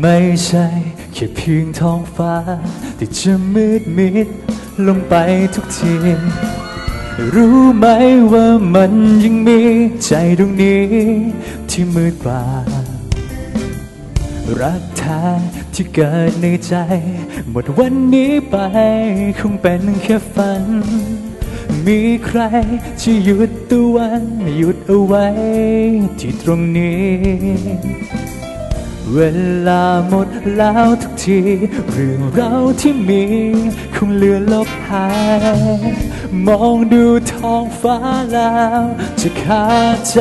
ไม่ใช่แค่เพียงท้องฟ้า ที่จะมืดมิดลงไปทุกทีรู้ไหมว่ามันยังมีใจตรงนี้ ที่มืดกว่า รักแท้ที่เกิดในใจ หมดวันนี้ไปคงเป็นแค่ฝัน มีใครที่หยุดตะวันหยุดเอาไว้ที่ตรงนี้ เวลาหมดแล้วทุกที เรื่องเราวที่มี คงเหลือลบหาย มองดูท้องฟ้าแล้ว จะขาดใจ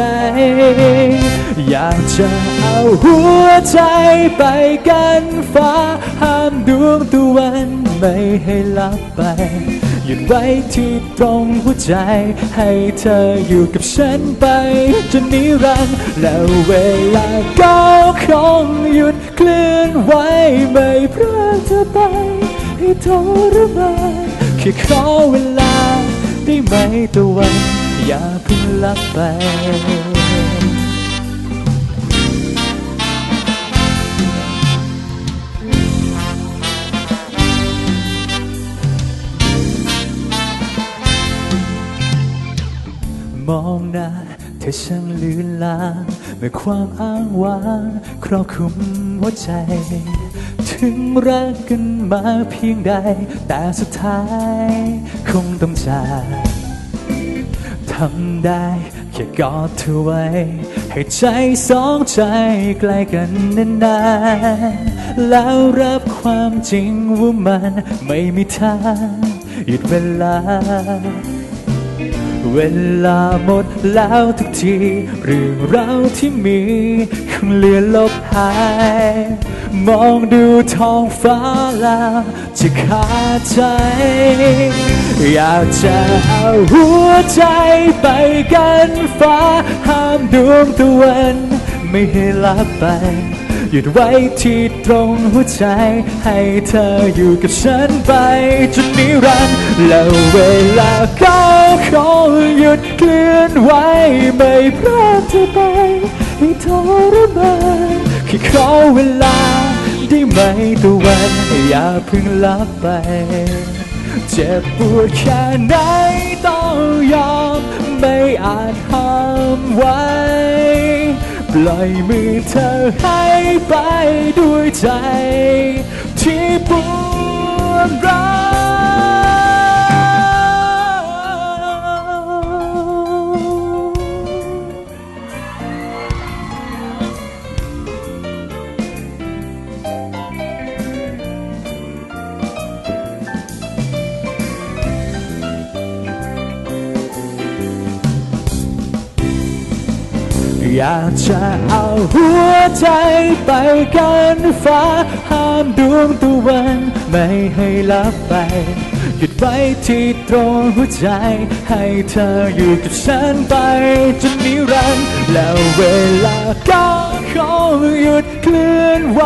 อยากจะเอาหัวใจไปกันฟ้า ห้ามดวงตะวันไม่ให้ลับไป หยุดไว้ที่ตรงหัวใจ ให้เธออยู่กับฉันไป จนนิรันดร์แล้วเวลาก็คงหยุดเคลื่อนไหวไม่พรากเธอไป ให้ทรมานแค่ขอเวลาได้ไหมตะวัน อย่าเพิ่งลับไป มองหน้าเธอช่างลื่นลางเมื่อความอ้างว้างครอบคลุมหัวใจ ถึงรักกันมาเพียงใด แต่สุดท้ายคงต้องจากทำได้แค่กอดเธอไว้ ให้ใจสองใจใกล้กันนานๆแล้วรับความจริงว่ามันไม่มีทางหยุดเวลา เวลาหมดแล้วทุกที เรื่องราวที่มีคงเลือนลบหาย มองดูท้องฟ้าแล้วจะขาดใจ อยากจะเอาหัวใจไปกันฟ้า ห้ามดวงตะวัน ไม่ให้ลับไป หยุดไว้ที่ตรงหัวใจ ให้เธออยู่กับฉันไปจนนิรันดร์แล้วเวลาก็คงหยุดเคลื่อนไหวไม่พรากเธอไปให้ทรมานแค่ขอเวลาได้ไหมตะวันอย่าเพิ่งลับไป เจ็บปวดแค่ไหนต้องยอมไม่อาจห้ามไว้ ปล่อยมือเธอให้ไปด้วยใจ ที่ปวดร้าว อยากจะเอาหัวใจไปกันฟ้า ห้ามดวงตะวัน ไม่ให้ลับไป หยุดไว้ที่ตรงหัวใจ ให้เธออยู่กับฉันไปจนนิรันดร์แล้วเวลาก็คงหยุดเคลื่อนไหว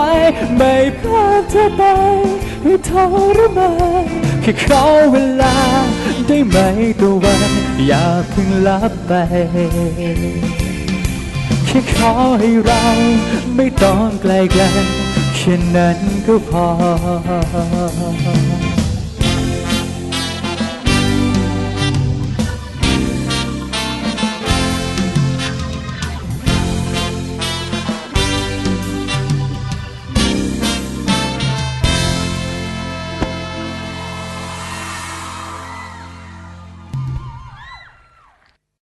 ไม่พลาดเธอไปให้ทรมานแค่ขอเวลาได้ไหมตะวัน อย่าเพิ่งลับไป ค่ขอให้เรา ไม่ต้องไกลกันแค่นั้นก็พอ